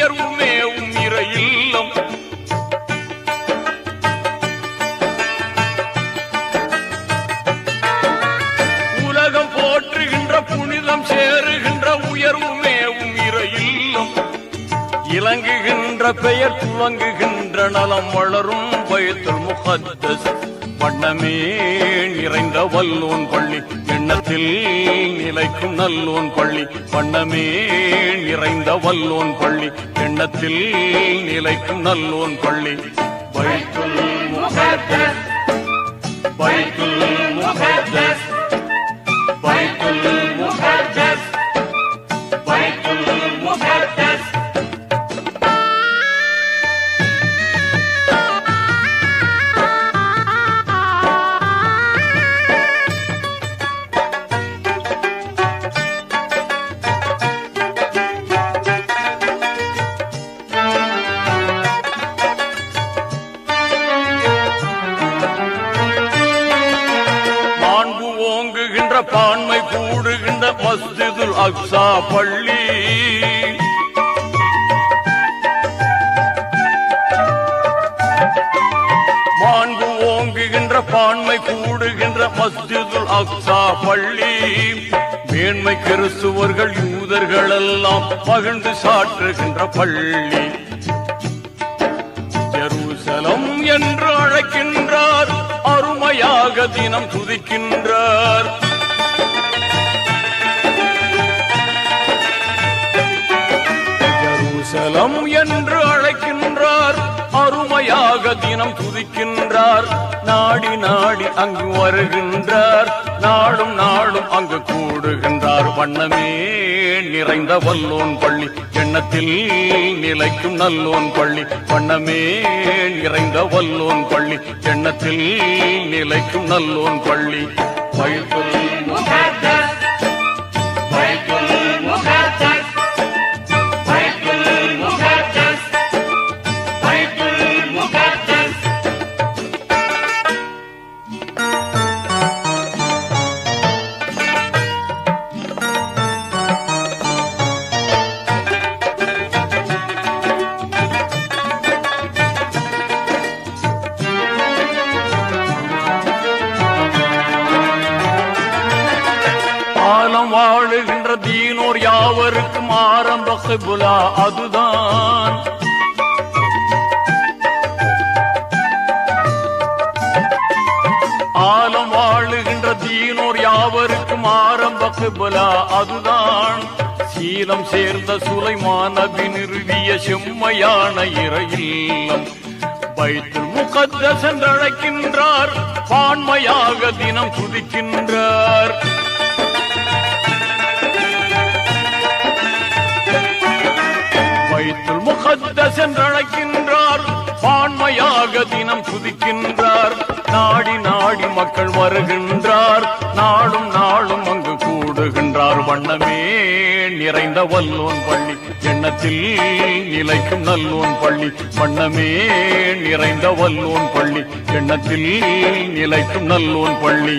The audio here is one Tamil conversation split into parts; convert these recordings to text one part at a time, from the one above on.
உயர்வும் மேவும் இறை இல்லம் உலகம் போற்றுகின்ற புனிதம் சேருகின்ற உயர்வும் மேவும் இறை இல்லம் இலங்குகின்ற பெயர் துவங்குகின்ற நலம் வளரும் பயத்தில் முகத்தஸ். வண்ணமே நிறைந்த வல்லோன் பள்ளி எண்ணத்தில் நிலைக்கும் நல்லோன் பள்ளி வண்ணமே நிறைந்த வல்லோன் பள்ளி எண்ணத்தில் நிலைக்கும் நல்லோன் பள்ளி பைத்துல் முகத்தஸ் பைத்துல் முகத்தஸ் பைத்துல் முகத்தஸ் அக்ஸா பள்ளி. மாண்பு ஓங்குகின்ற பான்மை கூடுகின்ற மஸ்ஜிதுல் அக்ஸா பள்ளி. மேன்மை கிறிஸ்துவர்கள் யூதர்கள் எல்லாம் பகிர்ந்து சாற்றுகின்ற பள்ளி. ஜெருசலம் என்று அழைக்கின்றார் அருமையாக தினம் துதிக்கின்றார். ஜெருசலம் என்று அழைக்கின்றார். அருமையாக தினம் துதிக்கின்றார். நாடி நாடி அங்கு வருகின்றார். நாளும் நாளும் அங்கு கூடுகின்றார். வண்ணமே நிறைந்த வல்லோன் பள்ளி எண்ணத்தில் நிலைக்கும் நல்லோன் பள்ளி வண்ணமே நிறைந்த வல்லோன் பள்ளி எண்ணத்தில் நிலைக்கும் நல்லோன் பள்ளி. பயிர் ஆரம்ப கிபுலா அதுதான் ஆலம் வாழுகின்ற தீனோர் யாவருக்கும் ஆரம்ப கிபுலா அதுதான் சீலம் சேர்ந்த சுலைமான நிறுவிய செம்மையான இறையில்லம் பைத்துல் முகத்தஸ் என்றழைக்கின்றார் பான்மையாக தினம் குதிக்கின்றார் பைத்துல் முகத்தஸ் என்றழைக்கின்றார் பான்மையாக தினம் துதிக்கின்றார். நாடி நாடி மக்கள் வருகின்றார். நாளும் நாளும் அங்கு கூடுகின்றார். வண்ணமே நிறைந்த வல்லோன் பள்ளி எண்ணத்தில் நிலைக்கும் நல்லோன் பள்ளி வண்ணமே நிறைந்த வல்லோன் பள்ளி எண்ணத்தில் நிலைக்கும் நல்லோன் பள்ளி.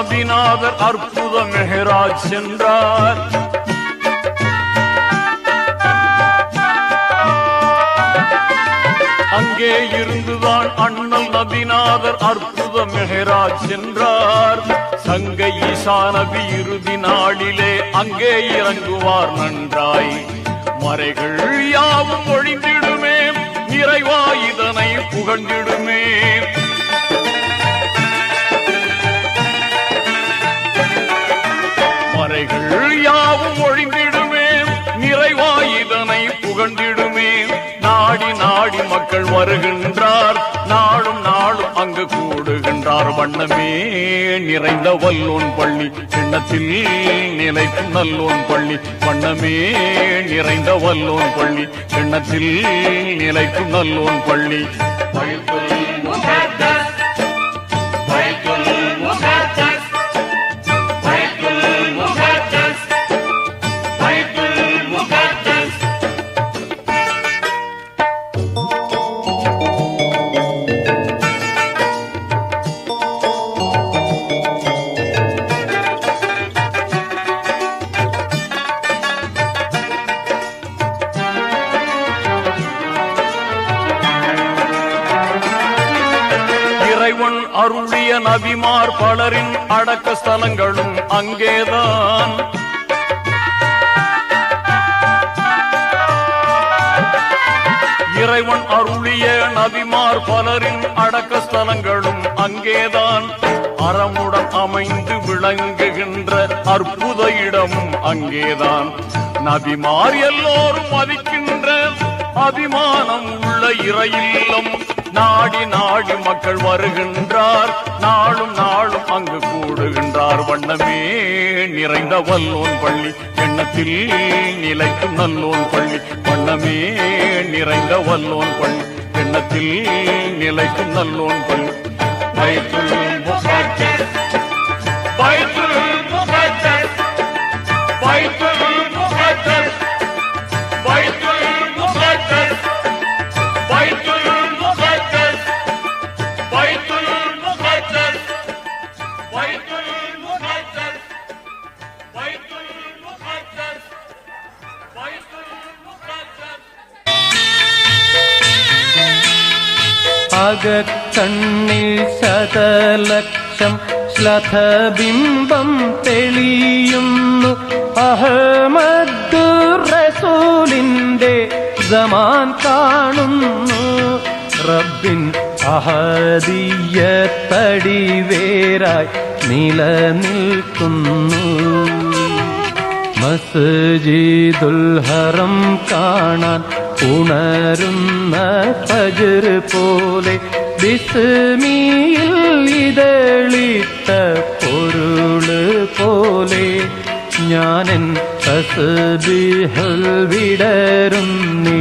நபிநாதர் அற்புத மெஹராஜ் சென்றார். அங்கே இருந்துதான் அண்ணல் நபிநாதர் அற்புத மெஹராஜ் சென்றார். சங்க ஈசா நபி இறுதி நாளிலே அங்கே இறங்குவார் நன்றாய். மறைகள் யாவும் ஒழிந்திடுமே இறைவா இதனை புகழ்ந்திடுமே. நாடி வருகின்றார். நாளும் நாளும் அங்கு கூடுகின்றார். வண்ணமே நிறைந்த வல்லோன் பள்ளி எண்ணத்தில் நிலைக்கும் நல்லோன் பள்ளி வண்ணமே நிறைந்த வல்லோன் பள்ளி எண்ணத்தில் நிலைக்கும் நல்லோன் பள்ளி. பைத்துல் அருளிய நபிமார் பலரின் அடக்க ஸ்தலங்களும் அங்கேதான். இறைவன் அருளிய நபிமார் பலரின் அடக்க ஸ்தலங்களும் அங்கேதான். அறமுடன் அமைந்து விளங்குகின்ற அற்புத இடமும் அங்கேதான். நபிமார் எல்லோரும் மதிக்கின்ற அபிமானம் உள்ள இறையில்லம். நாடி நாடி மக்கள் வருகின்றார். நாளும் நாளும் அங்கு கூடுகின்றார். வண்ணமே நிறைந்த வல்லோன் பள்ளி எண்ணத்தில் நிலைக்கும் நல்லோன் பள்ளி. வண்ணமே நிறைந்த வல்லோன் பள்ளி எண்ணத்தில் நிலைக்கும் நல்லோன் பள்ளி. பைத்துல் അകക്കണ്ണിൽ ശതലക്ഷം ശ്ലഥബിംബം തെളിയുന്നു. അഹമ്മദ് റസൂലിന്റെ സമാൻ കാണുന്നു. റബ്ബിൻ അഹദീയത്തടിവേരായി നിലനിൽക്കുന്നു. മസ്ജിദുൽ ഹറം കാണാൻ ഉണരുന്ന പജര് പോലെ വിസ്മിയിൽ ഇതളിത്ത പൊരുൾ പോലെ ഞാനൻ കസബിഹൽ വിടരും നീ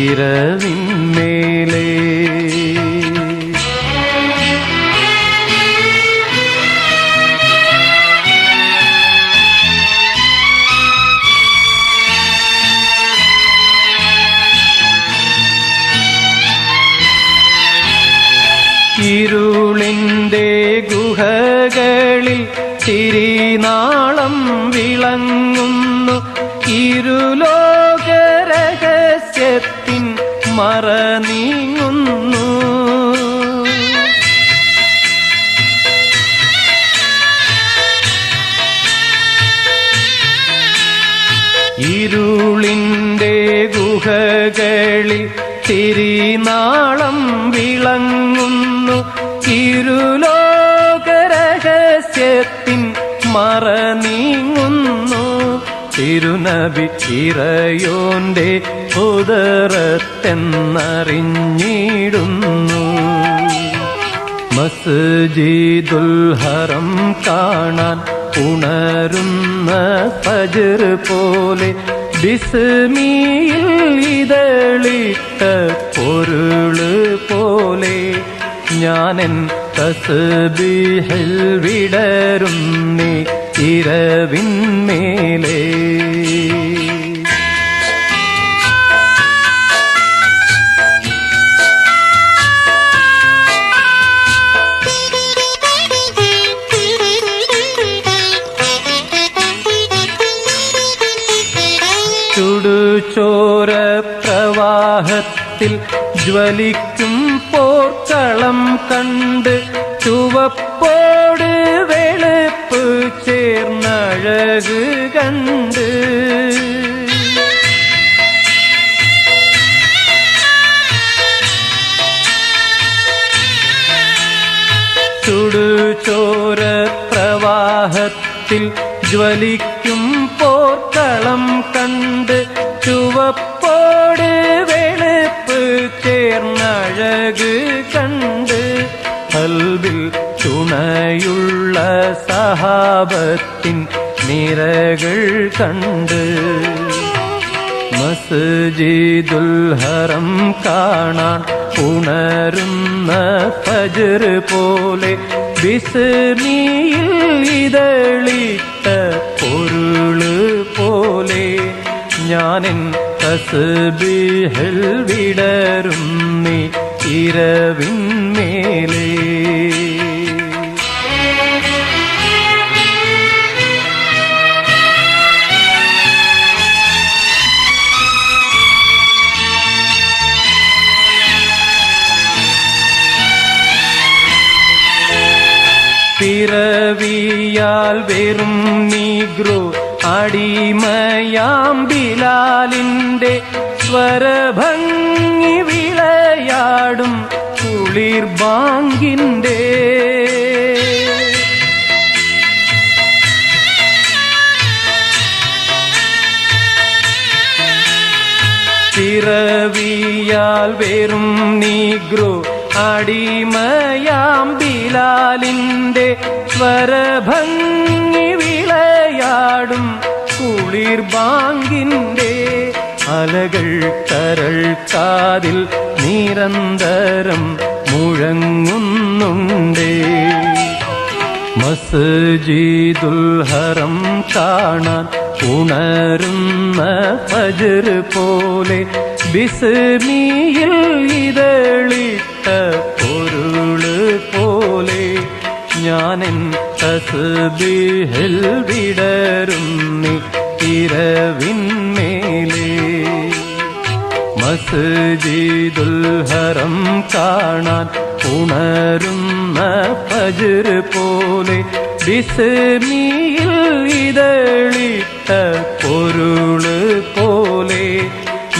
ഇരവിന്മേലേ. തിരിനാളം വിളങ്ങുന്നു. ഇരുലോകരഹസ്യത്തിൻ മറ നീങ്ങുന്നു ഇരുളിന്റെ ഗുഹകളിൽ തിരിനാളം മറ നീങ്ങുന്നു. തിരുനബി ഇറയോന്റെ ഉദരത്തെന്നറിഞ്ഞിടുന്നു. മസ്ജിദുൽ ഹറം കാണാൻ ഉണരുന്ന പജർ പോലെ ബിസ്മിയിൽ പൊരുൾ പോലെ ഞാനെൻ തസ്ബീഹിൽ വിടരും നീ ഇരവിന്മേലേ ஜுவலிக்கும் போர்க்களம் கண்டு துவப்போடு வெளுப்பு சேர்ந்தழகு கண்டு. சுடுச்சோர பிரவாகத்தில் ஜுவலிக்கும் போர்க்களம் கண்டு சஹாபத்தின் நிறகள் கண்டு மசுஜிதுல் ஹரம் കാണാൻ ഉണരുന്ന ഫജറ് പോലെ വിസ്മിയിൽ ഇതളിത്ത പൊരുള് പോലെ ഞാനെൻ തസ്ബിഹിൽ വിടരും നീ ഇരവിൻ മേലേ പിറവിയാൽ വെറും നീഗ്രോ അടിമയാം ബിലാലിന്റെ സ്വരഭംഗി വിളയാടും കുളിർ ബാങ്കിന്റെ പിറവിയാൽ വെറും നീഗ്രോ അടിമയാം ബിലാലിന്റെ സ്വരഭംഗി വിളയാടും കുളിർ ബാങ്കിന്റെ അലകൾ കരൾ കാതിൽ നിരന്തരം മുഴങ്ങുന്നുണ്ടേ. മസ്ജിദുൽ ഹറം കാണാൻ ഉണരുന്ന ഫജർ പോലെ ബിസ്മിയിൽ ഇതളിട്ട ഞാനെൻ തസ്ബീഹിൽ വിടരുന്നി ഇരവിന്മേലേ മസ്ജിദുൽ ഹറം കാണാൻ ഉണരുന്ന ഫജർ പോലെ ബിസ്മിയിൽ ഇതളിട്ട പൊരുൾ പോലെ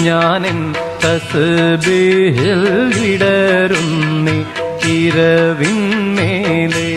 ഞാനെൻ തസ്ബീഹിൽ വിടരുന്നി ഇരവിന്മേലേ